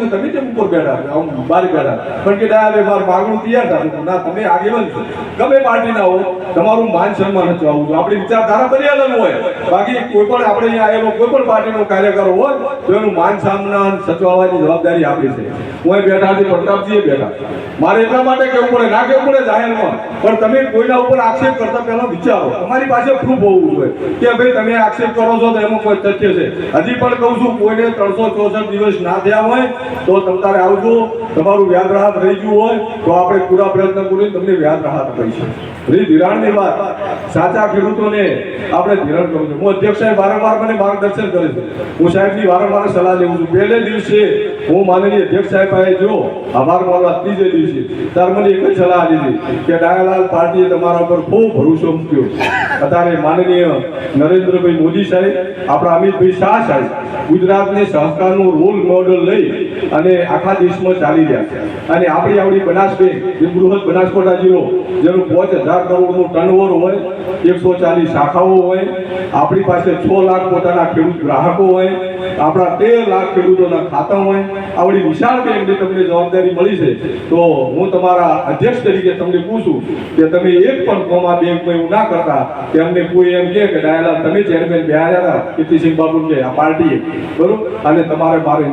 તમે કેમ ઉપર બેઠા બહાર બેઠા પણ કે ના હવે માગણું તૈયાર થતું ના, તમે આગેવાન છો. ગમે પાર્ટીના હો, તમારું માન સન્માન જ આવું આપણી વિચારધારા બધી અલગ હોય. બાકી કોઈ પણ આપણે અહીંયા આવેલો, કોઈ પણ પાર્ટીનો કાર્યકર હોય, તો એનું માન સન્માન સચવાવવાની જવાબદારી આપણી છે. હું બેઠા છે, પ્રતાપજીએ બેઠા મારે એટલા માટે કેવું પડે? ના કેવું પડે જાહેરમાં? પણ તમે કોઈના ઉપર આક્ષેપ કરતા પહેલા વિચારો. તમારી પાસે પ્રૂફ હોવું જોઈએ કે ભાઈ તમે આક્ષેપ કરો છો તો એમાં કોઈ તથ્ય છે. હજી પણ કહું છું, કોઈને ત્રણસો ચોસઠ દિવસ ના થયા હોય તો તમ તારે આવજો, તમારું વ્યાજ રાહત રહી ગયું હોય તો આપણે પૂરા પ્રયત્ન કરીને તમને વ્યાજ રાહત રહી ધિરાણની વાત, સાચા ખેડૂતોને આપણે ધિરાણ કરવું છે. હું અધ્યક્ષ સાહેબ વારંવાર મને માર્ગદર્શન કરે છે. હું સાહેબની વારંવાર સલાહ લેવું છું. પહેલે દિવસે હું માનનીય અધ્યક્ષ સાહેબ પાસે જો, આભાર માનવા ત્રીજે દિવસે, ત્યારે મને એક જ સલાહ દીધી કે ડાયાલાલ પાર્ટીએ તમારા ઉપર ખૂબ ભરોસો મૂક્યો. અત્યારે માનનીય નરેન્દ્રભાઈ મોદી સાહેબ, આપણા અમિતભાઈ શાહ સાહેબ ગુજરાતને સહકારનું રોલ મોડલ લઈ અને આખા દેશમાં ચાલી રહ્યા છે. અને આપણી આવડી બનાસ બેંક જે બૃહદ બનાસકાંઠા જિલ્લો જેનું પાંચ હજાર કરોડનું ટર્નઓવર હોય, એકસો ચાલીસ શાખાઓ હોય, આપણી પાસે છ લાખ પોતાના ખેડૂત ગ્રાહકો હોય, આપણા તેર લાખ ખેડૂતોના ખાતા હોય, આવડી વિશાળ બેંકની તમને જવાબદારી મળી છે. તો હું તમારા અધ્યક્ષ તરીકે તમને પૂછું કે તમે એક પણ કોમા આ બેંકમાં એવું ના કરતા કે અમને કોઈ એમ કે ડાયલા, તમે ચેરમેન બેહાર્યા હતા કીર્તિસિંહ બાબુ કે આ પાર્ટીએ. બરોબર? અને તમારે મારે